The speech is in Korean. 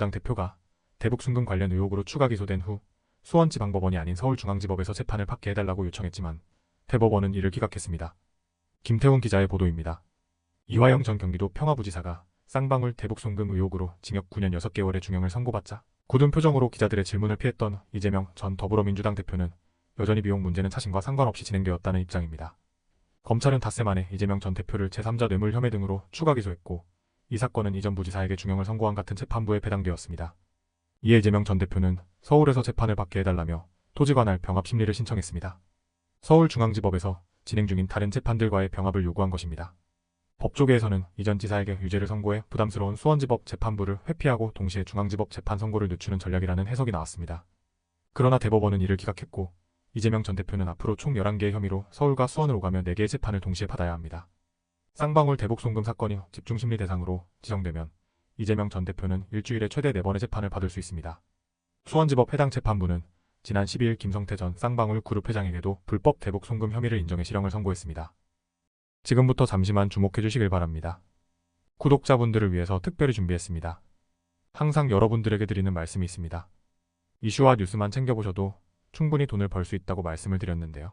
더불어민주당 대표가 대북 순금 관련 의혹으로 추가 기소된 후 수원지방법원이 아닌 서울중앙지법에서 재판을 받게 해달라고 요청했지만 대법원은 이를 기각했습니다. 김태훈 기자의 보도입니다. 이화영 전 경기도 평화부지사가 쌍방울 대북 송금 의혹으로 징역 9년 6개월의 중형을 선고받자 굳은 표정으로 기자들의 질문을 피했던 이재명 전 더불어민주당 대표는 여전히 비용 문제는 자신과 상관없이 진행되었다는 입장입니다. 검찰은 닷새 만에 이재명 전 대표를 제3자 뇌물 혐의 등으로 추가 기소했고 이 사건은 이전 부지사에게 중형을 선고한 같은 재판부에 배당되었습니다. 이에 이재명 전 대표는 서울에서 재판을 받게 해달라며 토지 관할 병합 심리를 신청했습니다. 서울중앙지법에서 진행 중인 다른 재판들과의 병합을 요구한 것입니다. 법조계에서는 이전 지사에게 유죄를 선고해 부담스러운 수원지법 재판부를 회피하고 동시에 중앙지법 재판 선고를 늦추는 전략이라는 해석이 나왔습니다. 그러나 대법원은 이를 기각했고 이재명 전 대표는 앞으로 총 11개의 혐의로 서울과 수원을 오가며 4개의 재판을 동시에 받아야 합니다. 쌍방울 대북 송금 사건이 집중심리 대상으로 지정되면 이재명 전 대표는 일주일에 최대 4번의 재판을 받을 수 있습니다. 수원지법 해당 재판부는 지난 12일 김성태 전 쌍방울 그룹 회장에게도 불법 대북 송금 혐의를 인정해 실형을 선고했습니다. 지금부터 잠시만 주목해 주시길 바랍니다. 구독자분들을 위해서 특별히 준비했습니다. 항상 여러분들에게 드리는 말씀이 있습니다. 이슈와 뉴스만 챙겨보셔도 충분히 돈을 벌 수 있다고 말씀을 드렸는데요.